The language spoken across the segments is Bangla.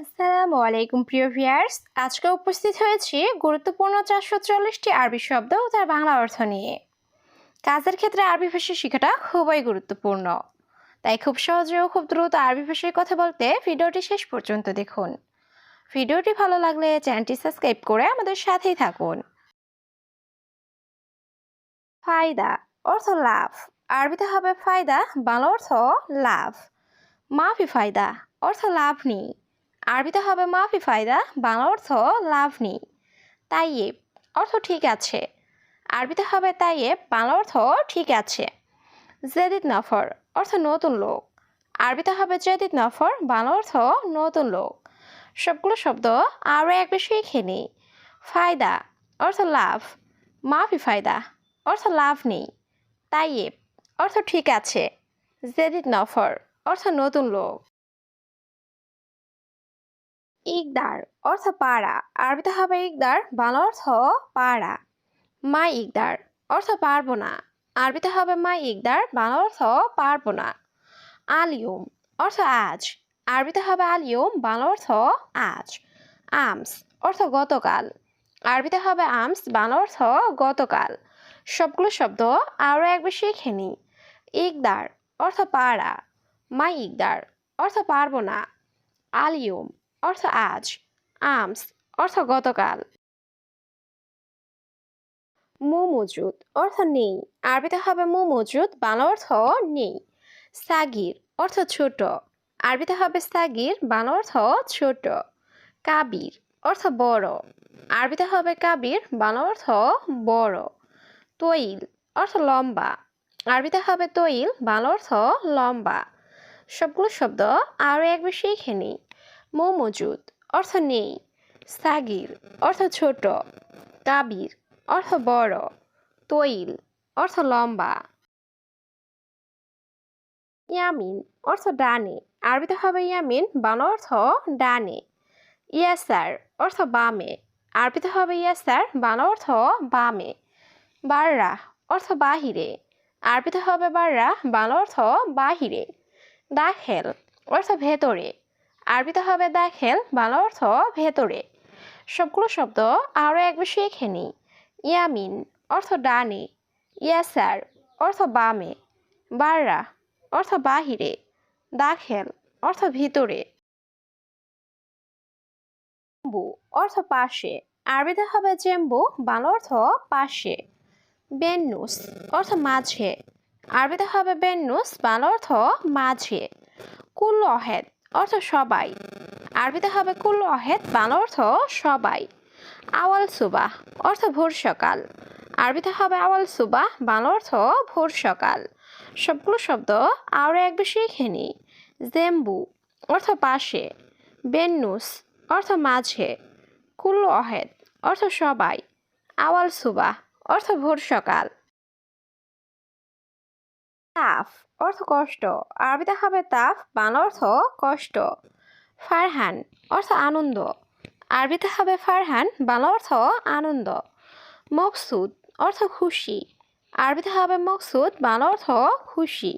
আসসালামু আলাইকুম, প্রিয় ভিয়ার্স আজকে উপস্থিত হয়েছি গুরুত্বপূর্ণ চারশো চল্লিশটি আরবি শব্দ ও তার বাংলা অর্থ নিয়ে। কাজের ক্ষেত্রে আরবি ভাষা শেখাটা খুবই গুরুত্বপূর্ণ। তাই খুব সহজে ও খুব দ্রুত আরবি ভাষায় কথা বলতে ভিডিওটি শেষ পর্যন্ত দেখুন। ভিডিওটি ভালো লাগলে চ্যানেলটি সাবস্ক্রাইব করে আমাদের সাথেই থাকুন। ফায়দা, অর্থ লাভ। আরবিতে হবে ফায়দা, বাংলা অর্থ লাভ। মাফি ফায়দা, অর্থ লাভ নেই। আরবিতে হবে মাফি ফায়দা, বাংলা অর্থ লাভ নেই। তাইয়েব, অর্থ ঠিক আছে। আরবিতে হবে তাইয়েব, বাংলা অর্থ ঠিক আছে। জেদিদ নফর, অর্থ নতুন লোক। আরবিতে হবে জেদিদ নফর, বাংলা অর্থ নতুন লোক। সবগুলো শব্দ আরও এক বেশি খেনি ফায়দা, অর্থ লাভ। মাফি ফায়দা, অর্থ লাভ নেই। তাইয়েব, অর্থ ঠিক আছে। জেদিদ নফর, অর্থ নতুন লোক। ইকদার অর্থ পাড়া। আরবিতে হবে ইকদার, বাংলা অর্থ পাড়া। মা ইকদার অর্থ পারব না। আরবিতে হবে মা ইকদার, বাংলা অর্থ পারব না। আলিয়ম অর্থ আজ। আরবিতে হবে আলিয়ম, বাংলা অর্থ আজ। আমস অর্থ গতকাল। আরবিতে হবে আমস, বাংলা অর্থ গতকাল। সবগুলো শব্দ আরও এক বেশি খেনি ইকদার অর্থ পাড়া। মা ইকদার অর্থ পারব না। আলিয়ম অর্থ আজ, আমস, অর্থ গতকাল। মু মজুদ অর্থ নেই। আরবিতে হবে মু মজুদ বাংলা অর্থ নেই। সাগির, অর্থ ছোট। আরবিতে হবে সাগির, বাংলা অর্থ ছোট। কাবির, অর্থ বড়। আরবিতে হবে কাবির, বাংলা অর্থ বড়। তৈল, অর্থ লম্বা। আরবিতে হবে তৈল, বাংলা অর্থ লম্বা। সবগুলো শব্দ আরও এক বেশি খেনি মো মজুদ, অর্থ নেই। সাগির, অর্থ ছোট। কাবির অর্থ বড়। তৈল, অর্থ লম্বা। ইয়ামিন, অর্থ ডানে। আরবিতে হবে ইয়ামিন, বাংলা অর্থ ডানে। ইয়াসার, অর্থ বামে। আরবিতে হবে ইয়াসার, বাংলা অর্থ বামে। বাররা অর্থ বাহিরে। আরবিতে হবে বাররা বাংলা অর্থ বাহিরে। দাখেল, অর্থ ভেতরে। আরবিতে হবে দাখেল বাংলা অর্থ ভেতরে। সবগুলো শব্দ আরও এক বেশি এখানে ইয়ামিন, অর্থ ডানে। ইয়াসার, অর্থ বামে। বাররা, অর্থ বাহিরে। দাখেল, অর্থ ভিতরে। জেম্বু, অর্থ পাশে। আরবিতে হবে জেম্বু, বাংলা অর্থ পাশে। বেন্নুস, অর্থ মাঝে। আরবিতে হবে বেন্নুস, বাংলা অর্থ মাঝে। কুল অহেদ অর্থ সবাই। আরবিতে হবে কুল অহেদ বাংলা অর্থ সবাই। আওয়াল সুবাহ, অর্থ ভোর সকাল। আরবিতে হবে আওয়াল সুবাহ, বাংলা অর্থ ভোর সকাল। সবগুলো শব্দ আরও এক বেশি খেনি জেম্বু, অর্থ পাশে। বেন্নুস, অর্থ মাঝে। কুল অহেদ অর্থ সবাই। আওয়াল সুবাহ, অর্থ ভোর সকাল। তাফ অর্থ কষ্ট, আরবিতে হবে তাফ, বাংলা অর্থ কষ্ট। ফারহান, অর্থ আনন্দ। আরবিতে হবে ফারহান, বাংলা অর্থ আনন্দ। মকসুদ, অর্থ খুশি। আরবিতে হবে মকসুদ, বাংলা অর্থ খুশি।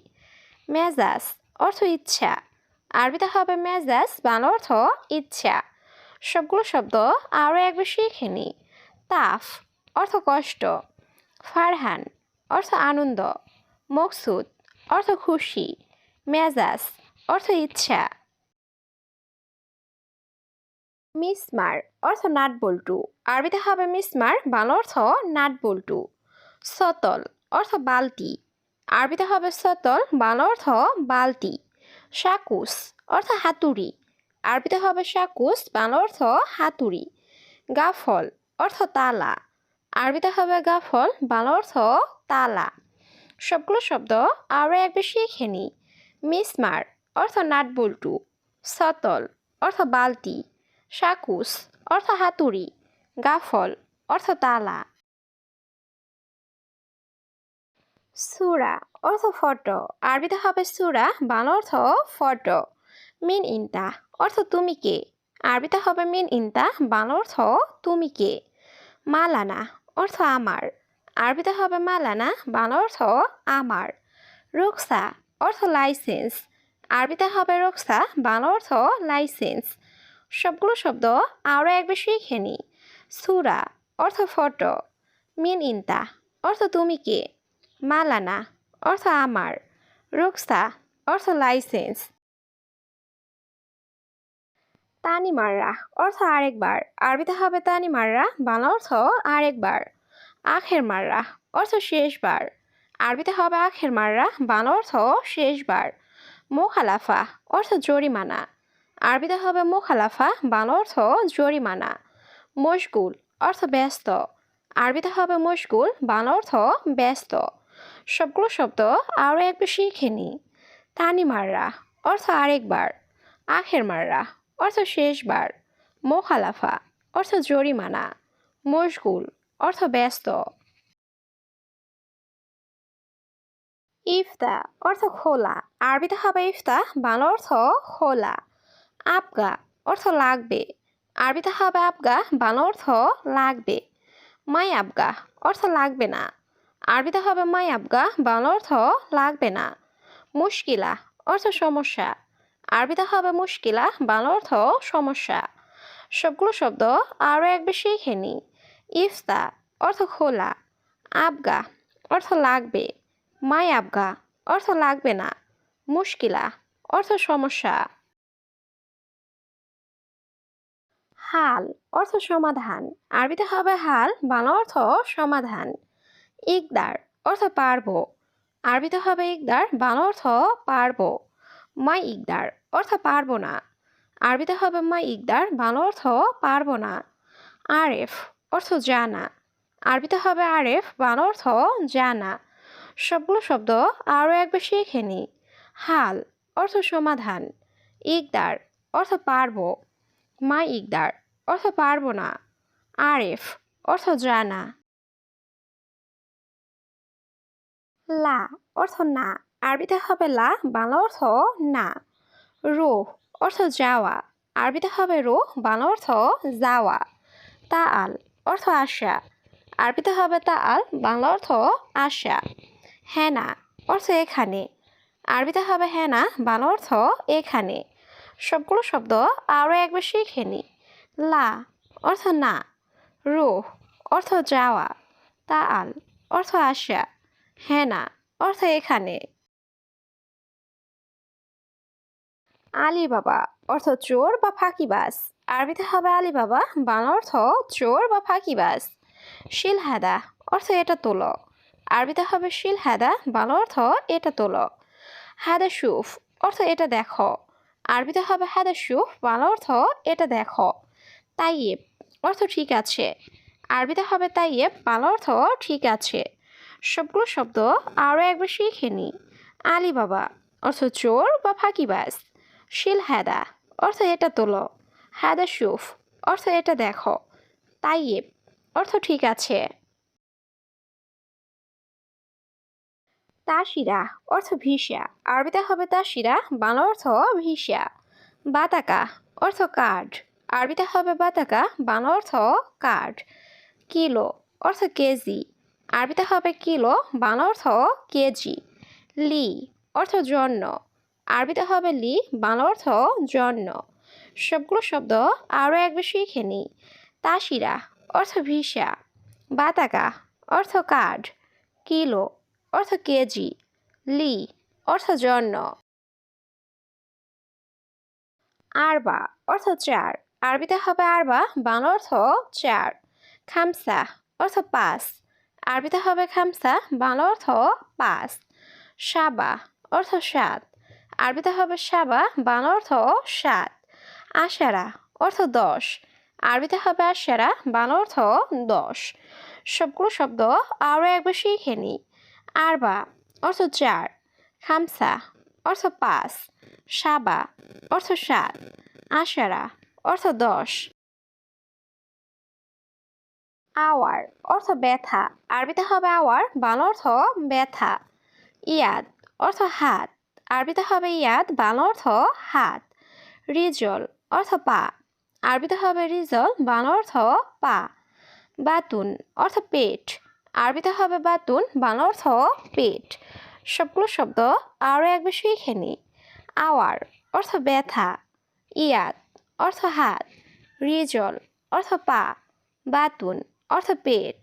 মেজাজ, অর্থ ইচ্ছা। আরবিতে হবে মেজাজ, বাংলা অর্থ ইচ্ছা। সবগুলো শব্দ আরও এক বেশি এখানে তাফ, অর্থ কষ্ট। ফারহান, অর্থ আনন্দ। মকসুদ অর্থ খুশি, মেজাজ, অর্থ ইচ্ছা। মিসমার অর্থ নাট বল্টু। আরবিতে হবে মিসমার বাংলা অর্থ নাট বল্টু। সতল, অর্থ বালতি। আরবিতে হবে সতল, বাংলা অর্থ বালতি। শাকুস অর্থ হাতুড়ি। আরবিতে হবে শাকুস বাংলা অর্থ হাতুড়ি। গাফল, অর্থ তালা। আরবিতে হবে গাফল, বাংলা অর্থ তালা। সবগুলো শব্দ আরও এক বেশি খেনি মিসমার অর্থ নাট বল্টু। সতল, অর্থ বালতি। শাকুস অর্থ হাতুড়ি। গাফল, অর্থ তালা। সুরা, অর্থ ফটো। আরবিতে হবে সুরা, বাংলা অর্থ ফটো। মিন ইনতা, অর্থ তুমি কে? আরবিতে হবে মিন ইনতা, বাংলা অর্থ তুমি কে? মালানা, অর্থ আমার। আরবিতে হবে মালানা বাংলা অর্থ আমার। রুকসা, অর্থ লাইসেন্স আরবিতে হবে রুকসা বাংলা অর্থ লাইসেন্স সবগুলো শব্দ আরও একবার শিখে নিই সুরা, অর্থ ফটো মিন ইনতা, অর্থ তুমি কে? মালানা, অর্থ আমার। রুকসা, অর্থ লাইসেন্স তানি মাররা অর্থ আরেকবার। আরবিতে হবে তানি মাররা বাংলা অর্থ আরেকবার। আখের মাররা, অর্থ শেষবার। আরবিতে হবে আখের মাররা বাংলা অর্থ শেষবার। মোখালাফা, অর্থ জরিমানা। আরবিতে হবে মোখালাফা বাংলা অর্থ জরিমানা। মশগুল, অর্থ ব্যস্ত। আরবিতে হবে মশগুল বাংলা অর্থ ব্যস্ত। সবগুলো শব্দ আরও একবার শিখে নিই তানি মাররা, অর্থ আরেকবার। আখের মাররা, অর্থ শেষবার। মোখালাফা, অর্থ জরিমানা। মশগুল অর্থ ব্যস্ত ইফতা, অর্থ খোলা। আরবিতে হবে ইফতা, বাংলা অর্থ খোলা। আবগা, অর্থ লাগবে। আরবিতে হবে আবগা, বাংলা অর্থ লাগবে। মাই আবগা, অর্থ লাগবে না। আরবিতে হবে মাই আবগা, বাংলা অর্থ লাগবে না। মুশকিলা, অর্থ সমস্যা। আরবিতে হবে মুশকিলা, বাংলা অর্থ সমস্যা। সবগুলো শব্দ আরও এক শিখে নিই ইফতা অর্থ খোলা। আবগা অর্থ লাগবে। মাই আবগা অর্থ লাগবে না। মুশকিলা অর্থ সমস্যা। হাল অর্থ সমাধান। আরবিতে হবে হাল, বাংলা অর্থ সমাধান। ইকদার অর্থ পারব। আরবিতে হবে ইকদার, বাংলা অর্থ পারব। মাই ইকদার অর্থ পারব না। আরবিতে হবে মাই ইকদার, বাংলা অর্থ পারব না। আরেফ অর্থ জানা। আরবিতে হবে আরেফ বান অর্থ জানা। সবগুলো শব্দ আরও একবার শিখে নিই হাল, অর্থ সমাধান। ইকদার, অর্থ পারব। মা ইকদার, অর্থ পারব না। আরেফ, অর্থ জানা। লা, অর্থ না। আরবিতে হবে লা, বাংলা অর্থ না। রোহ, অর্থ যাওয়া। আরবিতে হবে রোহ, বাংলা অর্থ যাওয়া। তা আল অর্থ আশা। আরবিতে হবে তা আল, বাংলা অর্থ আশা। হেনা, অর্থ এখানে। আরবিতে হবে হেনা, বাংলা অর্থ এখানে। সবগুলো শব্দ আরও একবার শিখে নিই লা, অর্থ না। রুহ, অর্থ যাওয়া। তা আল, অর্থ আসা হেনা, অর্থ এখানে। আলী বাবা অর্থ চোর বা ফাঁকিবাজ। আরবিতে হবে আলী বাবা বাংলা অর্থ চোর বা ফাঁকিবাজ। শিলহাদা অর্থ এটা তোলো। আরবিতে হবে শিলহাদা, বাংলা অর্থ এটা তোলো। হাদা সুফ অর্থ এটা দেখো। আরবিতে হবে হাদা সুফ বাংলা অর্থ এটা দেখো। তাইয়েব অর্থ ঠিক আছে। আরবিতে হবে তাইয়েব, বাংলা অর্থ ঠিক আছে। সবগুলো শব্দ আরও একবার শিখে নিই আলী বাবা অর্থ চোর বা ফাঁকিবাজ। শিল হ্যাদা অর্থ এটা তোলো। হ্যাদা সুফ অর্থ এটা দেখো। তাইয়েব অর্থ ঠিক আছে। তাসিরা, অর্থ ভিসা। আরবিতে হবে তাসিরা, বাংলা অর্থ ভিসা। বাতাকা, অর্থ কার্ড। আরবিতে হবে বাতাকা, বাংলা অর্থ কার্ড। কিলো, অর্থ কেজি। আরবিতে হবে কিলো, বাংলা অর্থ কেজি। লি, অর্থ জন্য। আরবিতে হবে লি, বাংলা অর্থ জন্য। সবগুলো শব্দ আরও একবার শিখে নিই। তাসিরা, অর্থ ভিসা। বাতাকা অর্থ কার্ড। কিলো, অর্থ কেজি। লি, অর্থ জন্য। আরবা, অর্থ চার। আরবিতে হবে আরবা, বাংলা অর্থ চার। খামসা, অর্থ পাঁচ। আরবিতে হবে খামসা, বাংলা অর্থ পাঁচ। সাবা, অর্থ সাত। আরবিতে হবে সাবা, বাংলা অর্থ সাত। আশারা অর্থ দশ। আরবিতে হবে আশারা, বাংলা অর্থ দশ। সবগুলো শব্দ আরও একবার শিখে নিই আরবা অর্থ চার। খামসা অর্থ পাঁচ। সাবা অর্থ সাত। আশারা অর্থ দশ। আওয়ার অর্থ ব্যথা। আরবিতে হবে আওয়ার, বাংলা অর্থ ব্যথা। ইয়াদ অর্থ হাত। আরবিতে হবে ইয়াদ, বাংলা অর্থ হাত। রিজল অর্থ পা। আরবিতে হবে রিজল, বাংলা অর্থ পা। বাতুন, অর্থ পেট। আরবিতে হবে বাতুন, বাংলা অর্থ পেট। সবগুলো শব্দ আরও একবার শিখে নিই আওয়ার, অর্থ ব্যথা। ইয়াদ, অর্থ হাত। রিজল, অর্থ পা। বাতুন, অর্থ পেট।